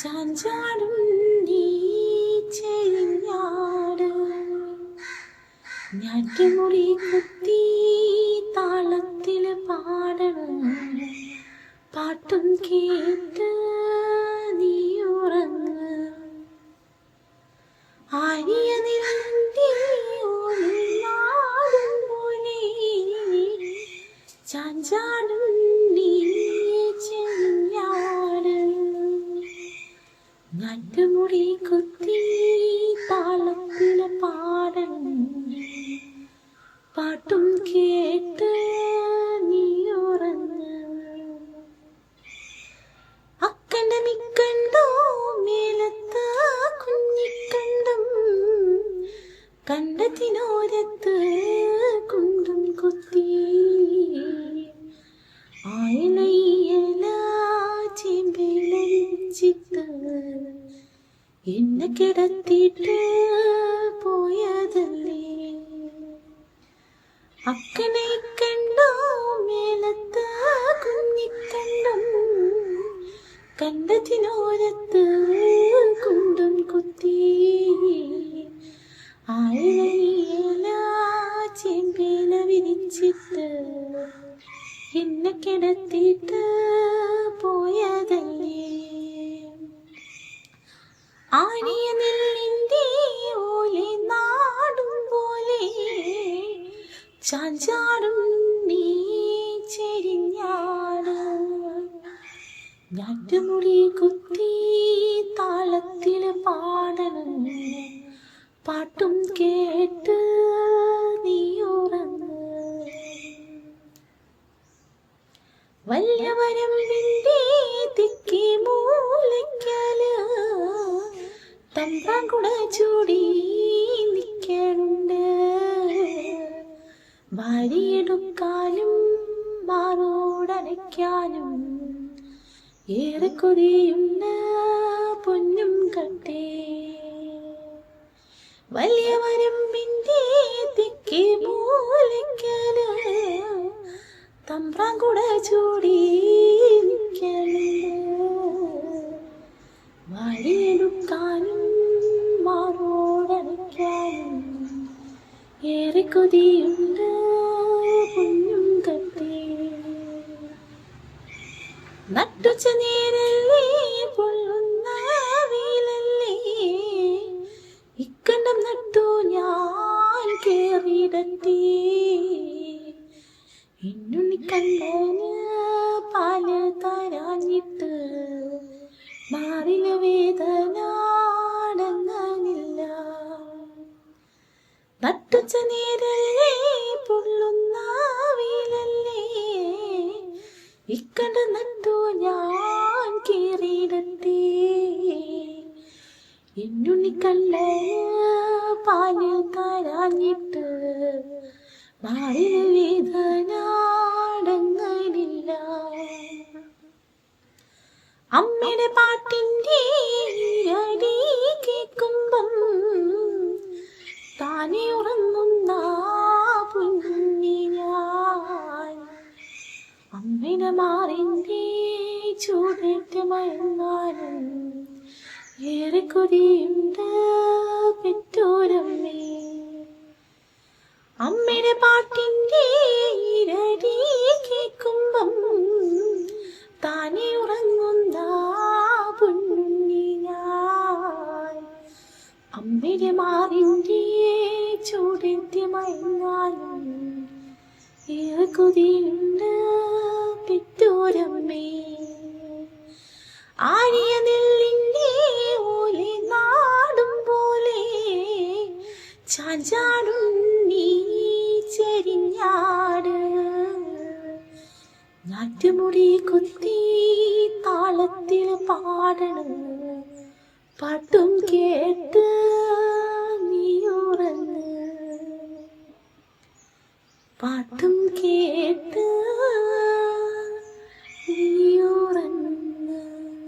ചാഞ്ചാടും കുത്തി താളത്തിൽ പാടണം. പാട്ടും കേട്ട് നട്ടുമുടി കുത്തി താളത്തിൽ പാടൻ പാട്ടും കേട്ട് നീ ഉറങ്ങ. അക്കണ്ട മിക്കണ്ടോ മേലത്ത കുഞ്ഞിക്കണ്ടും കണ്ടത്തിനോരത്ത് കുണ്ടും കുത്തി. ആയിലയ്യല ചെമ്പിലരിച്ചിട്ട് എന്നെ കിടത്തിയിട്ട് പോയതല്ലേ? അക്കനെ കണ്ടോ മേലത്ത കുഞ്ഞിക്കണ്ടും കണ്ടതിനോരത്ത് കുണ്ടും കുത്തി. ചെമ്പില വിരിച്ചിട്ട് എന്നെ കിടത്തിയിട്ട് പോയതല്ലേ? ആനിയ നെല്ലിന്റെ ഓലെ നാടും പോലെ ചാഞ്ചാടും നീ ചെരിഞ്ഞാട്. ഞാറ്റുമുടി കുത്തി താളത്തിൽ പാടണം. പാട്ടും കേട്ട് തമ്പ്രാൻകുട ചൂടി നിൽക്കണുണ്ട് വാരിയെടുക്കാനും മാറോടനയ്ക്കാനും ഏറെ കൊതിയുണ്ട് പൊന്നും കട്ടേ വലിയ വരമ്പിന്റെ തിക്കി മൂലയ്ക്കൽ തമ്പ്രാൻകുട ചൂടി കൊതിയുണ്ട് പൊന്നും കട്ടേ നട്ടുച്ച നേരല്ലേ പൊള്ളുന്ന വീലല്ലേ? ഇക്കണ്ടം നട്ടു ഞാൻ കേറിയിടത്തേ ഇന്നുണ്ണി കണ്ടന് പാൽ തരാഞ്ഞിട്ട് മാറില വേദന നട്ടുച്ച നേരല്ലേ പൊള്ളുന്ന വീലല്ലേ ഇക്കണ്ട നട്ടു ഞാൻ കീറിയിടത്തേ എന്നുണ്ണി കണ്ട പാൽ വേദന അമ്മയുടെ മാറിന്റെ ചൂടേറ്റ് മയങ്ങാനും ഏറെ കൊതിയുണ്ട് പെറ്റോരമ്മേ. അമ്മയുടെ പാട്ടിന്റെ ഇരടി കേൾക്കുമ്പം താനെ ഉറങ്ങുന്ന പുണ്ണി ഞാൻ. അമ്മയുടെ മാറിന്റെ ചൂടേറ്റ് മയങ്ങാനും ഏറെ കൊതിയുണ്ട് രാജാടുണ്ണി കുത്തി താളത്തിൽ പാടണം. പാട്ടും കേട്ട് നീ ഉറങ്ങ് പാട്ടും